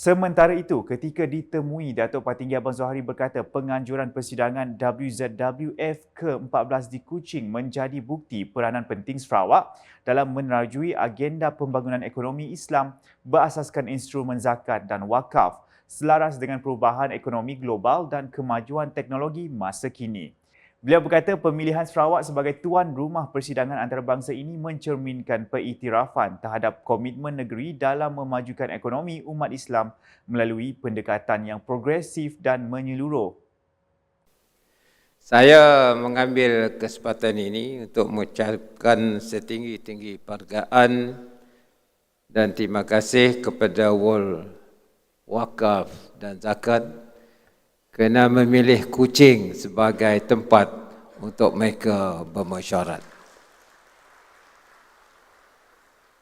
Sementara itu, ketika ditemui, Datuk Patinggi Abang Zohari berkata penganjuran persidangan WZWF ke-14 di Kuching menjadi bukti peranan penting Sarawak dalam menerajui agenda pembangunan ekonomi Islam berasaskan instrumen zakat dan wakaf selaras dengan perubahan ekonomi global dan kemajuan teknologi masa kini. Beliau berkata pemilihan Sarawak sebagai tuan rumah persidangan antarabangsa ini mencerminkan pengiktirafan terhadap komitmen negeri dalam memajukan ekonomi umat Islam melalui pendekatan yang progresif dan menyeluruh. Saya mengambil kesempatan ini untuk mengucapkan setinggi-tinggi penghargaan dan terima kasih kepada World Wakaf dan Zakat kena memilih kucing sebagai tempat untuk mereka bermesyuarat.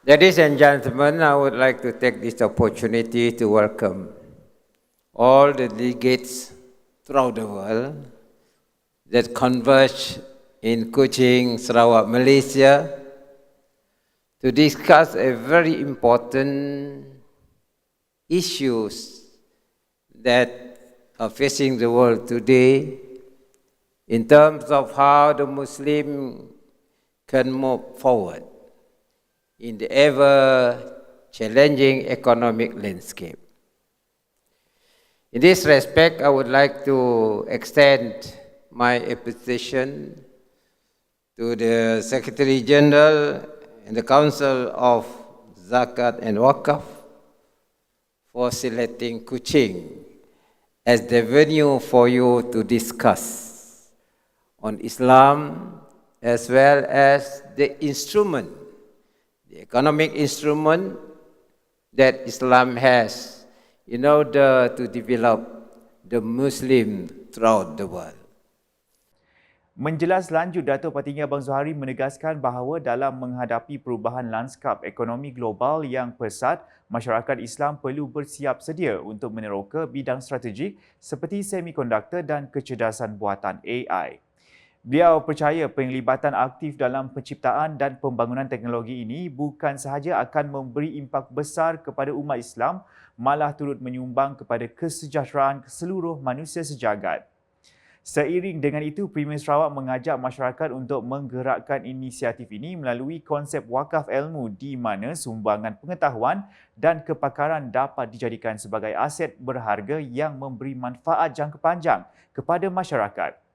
Ladies and gentlemen, I would like to take this opportunity to welcome all the delegates throughout the world that converge in Kuching, Sarawak, Malaysia to discuss a very important issues that facing the world today in terms of how the Muslim can move forward in the ever challenging economic landscape. In this respect, I would like to extend my appreciation to the Secretary General and the Council of Zakat and Wakaf for selecting Kuching as the venue for you to discuss on Islam as well as the instrument, the economic instrument that Islam has in order to develop the Muslim throughout the world. Menjelas lanjut, Datuk Patinggi Abang Zuhari menegaskan bahawa dalam menghadapi perubahan lanskap ekonomi global yang pesat, masyarakat Islam perlu bersiap sedia untuk meneroka bidang strategik seperti semikonduktor dan kecerdasan buatan AI. Beliau percaya penglibatan aktif dalam penciptaan dan pembangunan teknologi ini bukan sahaja akan memberi impak besar kepada umat Islam, malah turut menyumbang kepada kesejahteraan seluruh manusia sejagat. Seiring dengan itu, Premier Sarawak mengajak masyarakat untuk menggerakkan inisiatif ini melalui konsep wakaf ilmu di mana sumbangan pengetahuan dan kepakaran dapat dijadikan sebagai aset berharga yang memberi manfaat jangka panjang kepada masyarakat.